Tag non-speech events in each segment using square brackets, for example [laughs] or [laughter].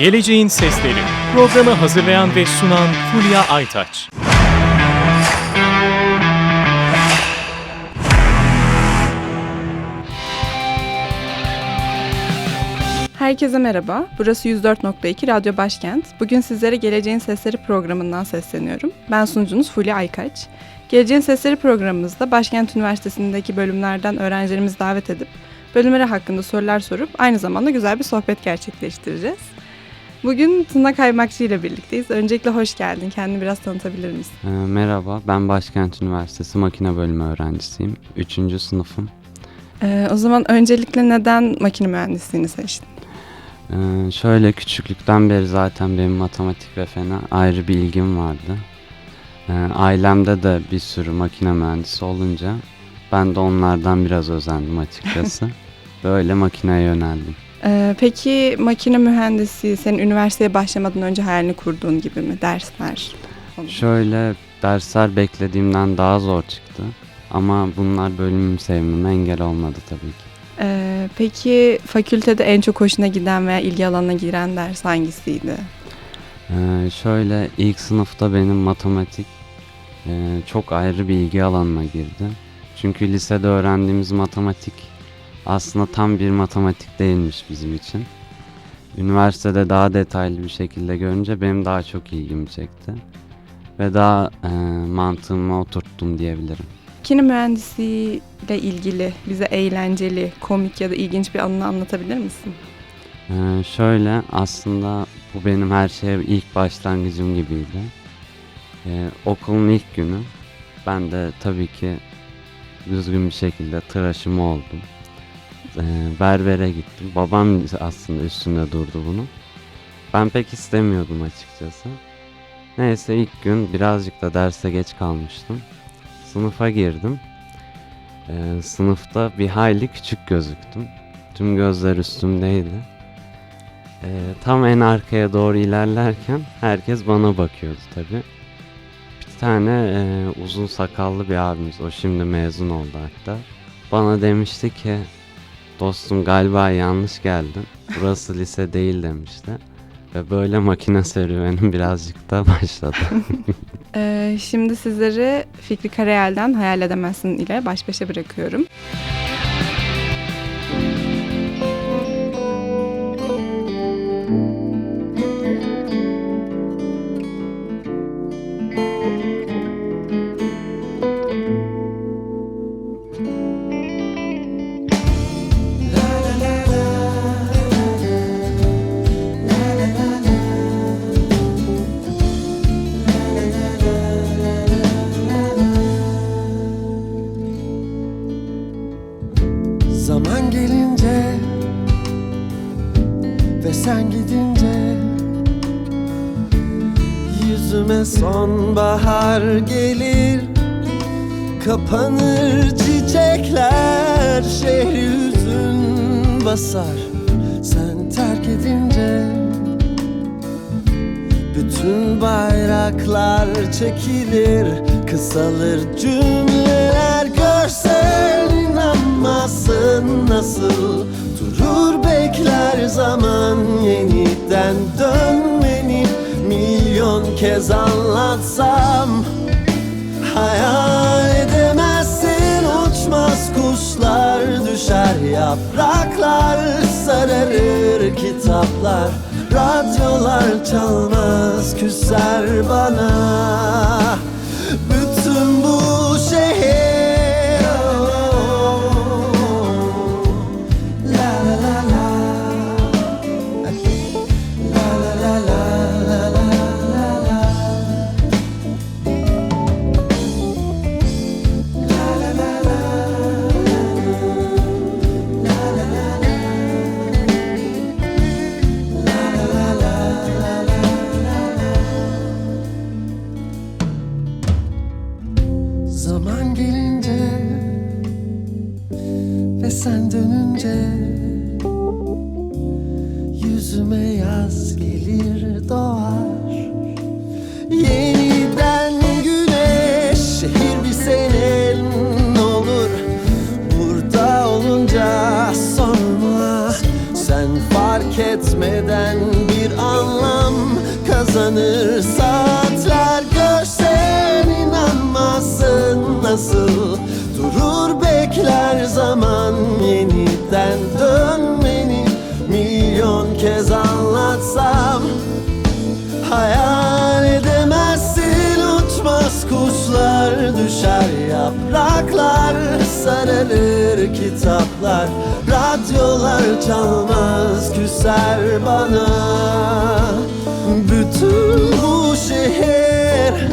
Geleceğin Sesleri. Programı hazırlayan ve sunan Fulya Aytaç. Herkese merhaba. Burası 104.2 Radyo Başkent. Bugün sizlere Geleceğin Sesleri programından sesleniyorum. Ben sunucunuz Fulya Aykaç. Geleceğin Sesleri programımızda Başkent Üniversitesi'ndeki bölümlerden öğrencilerimizi davet edip bölümleri hakkında sorular sorup aynı zamanda güzel bir sohbet gerçekleştireceğiz. Bugün Tuna Kaymakçı ile birlikteyiz. Öncelikle hoş geldin. Kendini biraz tanıtabilir misin? Ee, merhaba, ben Başkent Üniversitesi Makine Bölümü öğrencisiyim. Üçüncü sınıfım. Ee, o zaman öncelikle neden makine mühendisliğini seçtin? Ee, şöyle küçüklükten beri zaten benim matematik ve fena ayrı bir ilgim vardı. Ee, ailemde de bir sürü makine mühendisi olunca ben de onlardan biraz özendim açıkçası. [laughs] Böyle makineye yöneldim. Ee, peki makine mühendisi senin üniversiteye başlamadan önce hayalini kurduğun gibi mi? Dersler? Şöyle dersler beklediğimden daha zor çıktı. Ama bunlar bölümüm sevmeme engel olmadı tabii ki. Ee, peki fakültede en çok hoşuna giden veya ilgi alanına giren ders hangisiydi? Ee, şöyle ilk sınıfta benim matematik e, çok ayrı bir ilgi alanına girdi. Çünkü lisede öğrendiğimiz matematik aslında tam bir matematik değilmiş bizim için. Üniversitede daha detaylı bir şekilde görünce benim daha çok ilgimi çekti. Ve daha e, mantığıma oturttum diyebilirim. Makine mühendisliğiyle ilgili bize eğlenceli, komik ya da ilginç bir anını anlatabilir misin? Ee, şöyle aslında bu benim her şeye ilk başlangıcım gibiydi. Ee, okulun ilk günü ben de tabii ki düzgün bir şekilde tıraşımı oldum. Ee, berbere gittim. Babam aslında üstünde durdu bunu. Ben pek istemiyordum açıkçası. Neyse ilk gün birazcık da derse geç kalmıştım. Sınıfa girdim. Ee, sınıfta bir hayli küçük gözüktüm. Tüm gözler üstümdeydi. Ee, tam en arkaya doğru ilerlerken herkes bana bakıyordu tabi. Bir tane e, uzun sakallı bir abimiz, o şimdi mezun oldu hatta. Bana demişti ki, dostum galiba yanlış geldin, burası lise değil demişti. Ve böyle makine serüvenim [laughs] birazcık da başladı. [laughs] Ee, şimdi sizleri Fikri Karayel'den Hayal Edemezsin ile baş başa bırakıyorum. Zaman bütün bayraklar çekilir Kısalır cümleler. Görsen inanmazsın nasıl? Durur bekler zaman yeniden dönmeni. Milyon kez anlatsam Hayal edemezsin. Uçmaz kuşlar düşer yapraklar. Sararır kitaplar Radyolar çalmaz küser bana etmeden bir an uzanır saatler Görsen inanmazsın. Nasıl Durur bekler zaman? Yeniden dönmeni Milyon kez anlatsam. Hayal edemezsin uçmaz kuşlar. Düşer yapraklar sararır kitaplar radyolar çalmaz küser bana bütün bu şehir.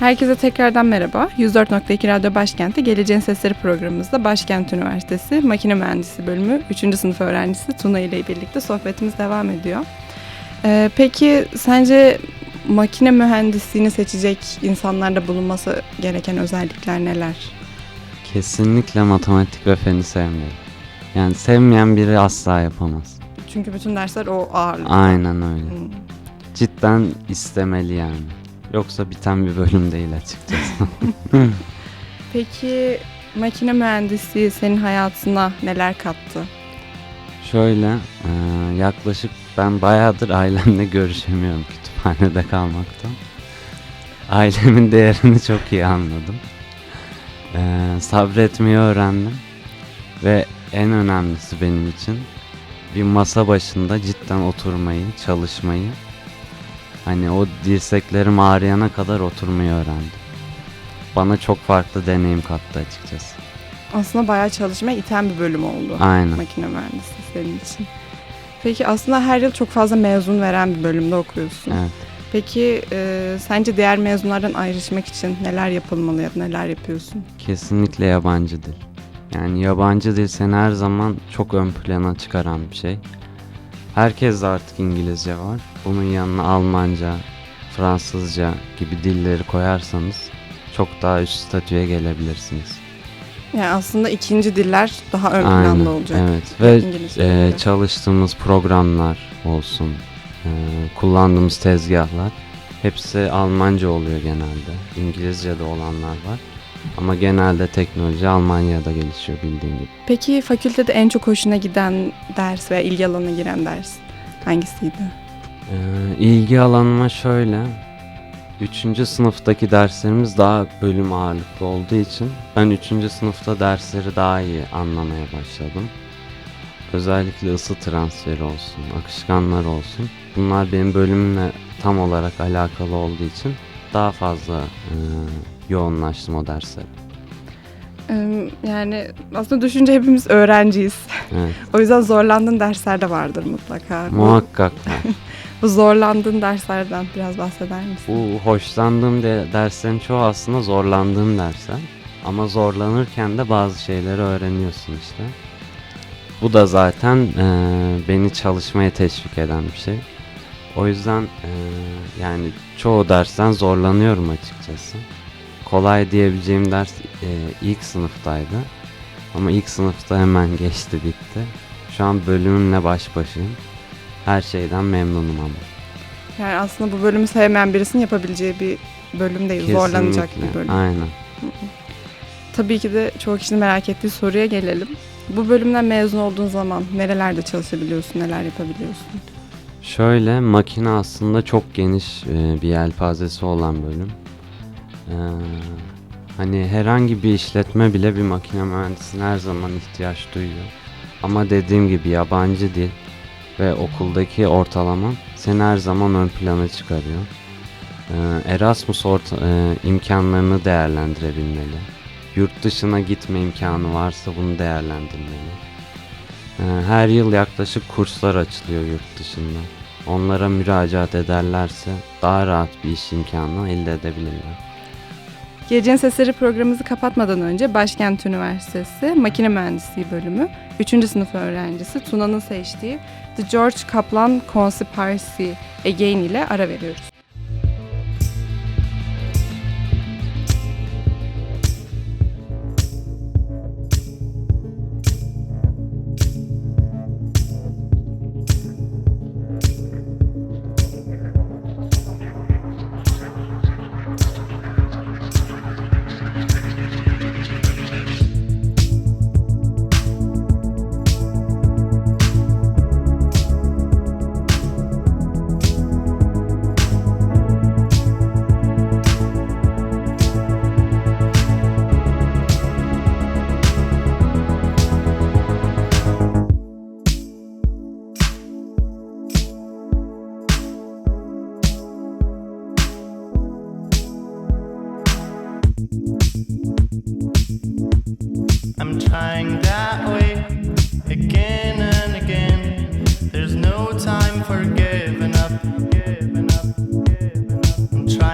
Herkese tekrardan merhaba. 104.2 Radyo Başkent'te Geleceğin Sesleri programımızda Başkent Üniversitesi Makine Mühendisi bölümü 3. sınıf öğrencisi Tuna ile birlikte sohbetimiz devam ediyor. Ee, peki sence makine mühendisliğini seçecek insanlarda bulunması gereken özellikler neler? Kesinlikle matematik ve feni sevmiyorum. Yani sevmeyen biri asla yapamaz. Çünkü bütün dersler o ağırlıkta. Aynen öyle. Hmm. Cidden istemeli yani. Yoksa biten bir bölüm değil açıkçası. [laughs] [laughs] Peki makine mühendisliği senin hayatına neler kattı? Şöyle e, yaklaşık ben bayağıdır ailemle [laughs] görüşemiyorum kütüphanede kalmaktan. Ailemin değerini çok iyi anladım. E, sabretmeyi öğrendim. Ve en önemlisi benim için bir masa başında cidden oturmayı, çalışmayı hani o dirseklerim ağrıyana kadar oturmayı öğrendim. Bana çok farklı deneyim kattı açıkçası. Aslında bayağı çalışmaya iten bir bölüm oldu. Aynen. makine mühendisliği senin için. Peki aslında her yıl çok fazla mezun veren bir bölümde okuyorsun. Evet. Peki e, sence diğer mezunlardan ayrışmak için neler yapılmalı ya da neler yapıyorsun? Kesinlikle yabancı dil. Yani yabancı dil seni her zaman çok ön plana çıkaran bir şey. Herkes de artık İngilizce var. Bunun yanına Almanca, Fransızca gibi dilleri koyarsanız çok daha üst statüye gelebilirsiniz. Yani aslında ikinci diller daha ön Aynen, planda olacak. Evet ve İngilizce e, çalıştığımız programlar olsun, e, kullandığımız tezgahlar hepsi Almanca oluyor genelde. İngilizce'de olanlar var. Ama genelde teknoloji Almanya'da gelişiyor bildiğin gibi. Peki fakültede en çok hoşuna giden ders veya ilgi alanına giren ders hangisiydi? Ee, ilgi alanıma şöyle. Üçüncü sınıftaki derslerimiz daha bölüm ağırlıklı olduğu için ben üçüncü sınıfta dersleri daha iyi anlamaya başladım. Özellikle ısı transferi olsun, akışkanlar olsun. Bunlar benim bölümümle tam olarak alakalı olduğu için daha fazla e, yoğunlaştım o derslere. Yani aslında düşünce hepimiz öğrenciyiz. Evet, [laughs] O yüzden zorlandığın dersler de vardır mutlaka. Muhakkak. [laughs] Bu zorlandığın derslerden biraz bahseder misin? Bu hoşlandığım de derslerin çoğu aslında zorlandığım dersler. Ama zorlanırken de bazı şeyleri öğreniyorsun işte. Bu da zaten eee, beni çalışmaya teşvik eden bir şey. O yüzden eee, yani çoğu dersten zorlanıyorum açıkçası. Kolay diyebileceğim ders eee, ilk sınıftaydı. Ama ilk sınıfta hemen geçti bitti. Şu an bölümümle baş başayım. Her şeyden memnunum ama. Yani aslında bu bölümü sevmeyen birisinin yapabileceği bir bölüm değil. Zorlanacak Kesinlikle, bir bölüm. Aynen. Tabii ki de çoğu kişinin merak ettiği soruya gelelim. Bu bölümden mezun olduğun zaman nerelerde çalışabiliyorsun, neler yapabiliyorsun? Şöyle makine aslında çok geniş e, bir yelpazesi olan bölüm. Ee, hani herhangi bir işletme bile bir makine mühendisine her zaman ihtiyaç duyuyor. Ama dediğim gibi yabancı dil ve okuldaki ortalama seni her zaman ön plana çıkarıyor. Ee, Erasmus orta, e, imkanlarını değerlendirebilmeli. Yurt dışına gitme imkanı varsa bunu değerlendirmeli. Ee, Her yıl yaklaşık kurslar açılıyor yurt dışında. Onlara müracaat ederlerse daha rahat bir iş imkanı elde edebilirler. Geleceğin Sesleri programımızı kapatmadan önce Başkent Üniversitesi Makine Mühendisliği bölümü 3. sınıf öğrencisi Tuna'nın seçtiği The George Kaplan Conspiracy Again ile ara veriyoruz.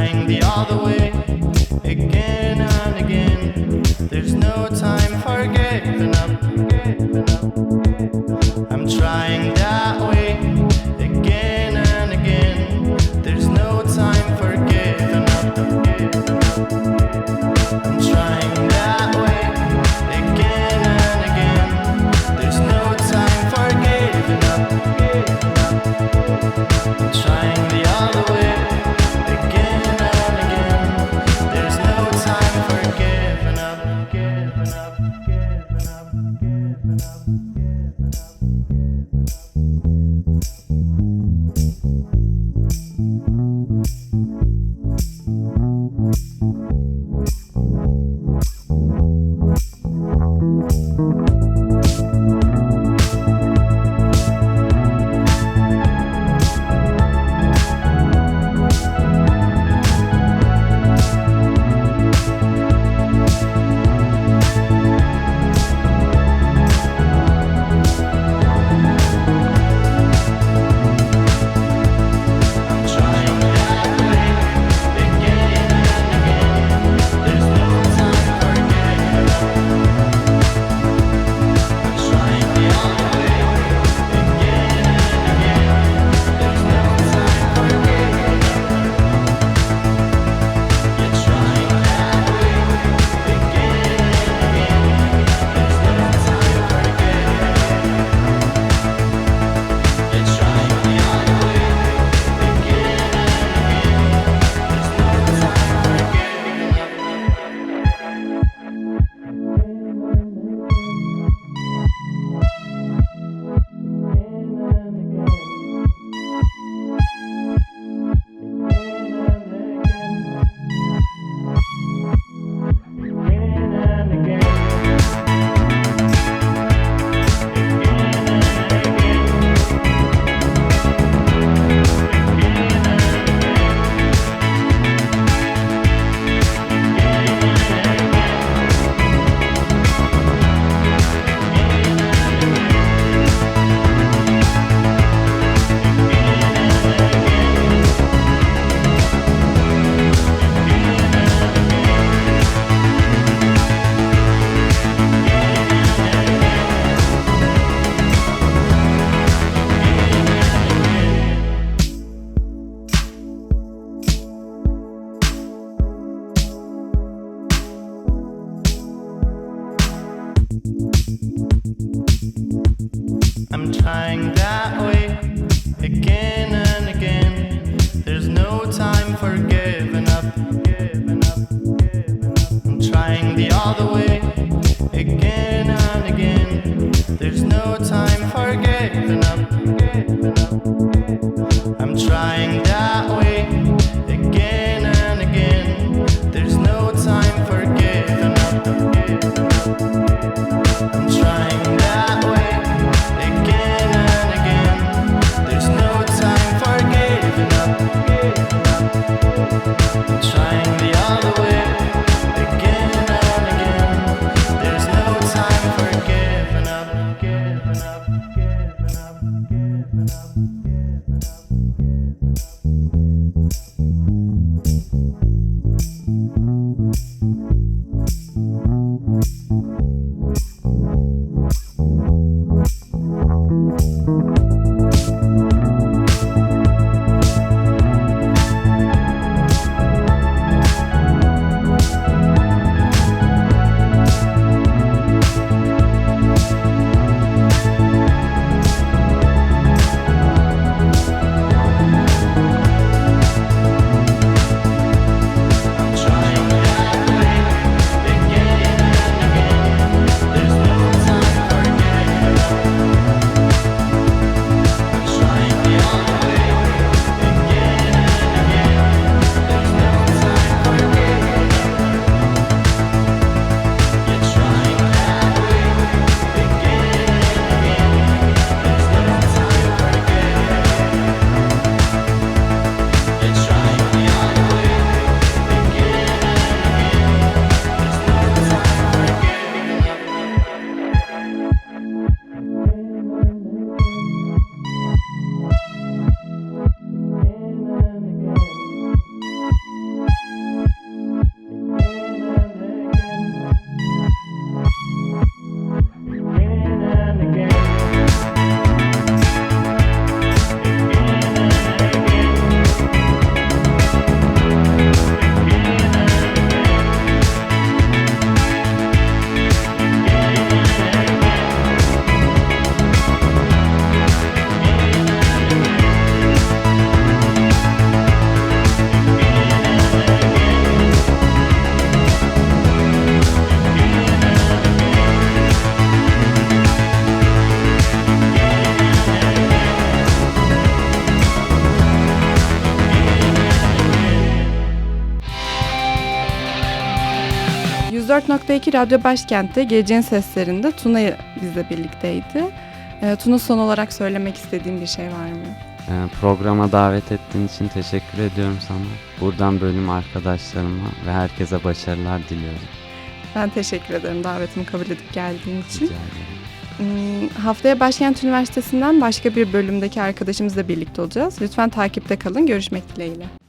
flying the other way. I'm trying that way again and again. There's no time for giving up. Giving up, giving up. I'm trying the other way again and again. Trying the other way. 104.2 Radyo Başkent'te Geleceğin Seslerinde Tuna bizle birlikteydi. Ee, Tuna son olarak söylemek istediğim bir şey var mı? Ee, programa davet ettiğin için teşekkür ediyorum sana. Buradan bölüm arkadaşlarıma ve herkese başarılar diliyorum. Ben teşekkür ederim davetimi kabul edip geldiğin için. Rica ederim. Hmm, Haftaya Başkent Üniversitesi'nden başka bir bölümdeki arkadaşımızla birlikte olacağız. Lütfen takipte kalın. Görüşmek dileğiyle.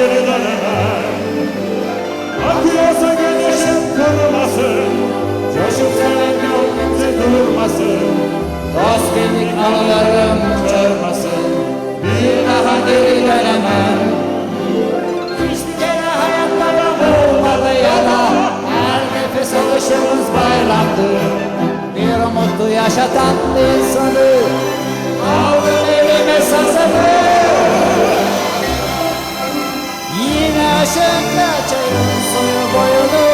Geri dönemem Akıyorsa gözyaşım kurumasın Coşup seven gönlümse durmasın. Dost bildik anılarım Bir daha geri dönemem. Hiçbir kere hayat bayram olmadı ya da Her nefes alışımız bayramdı. Bir umutlu yaşatan insanı Aldım elime sazımı Aşığında çayın suyu boyunu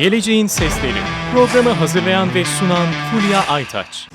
Geleceğin Sesleri. Programı hazırlayan ve sunan Fulya Aytaç.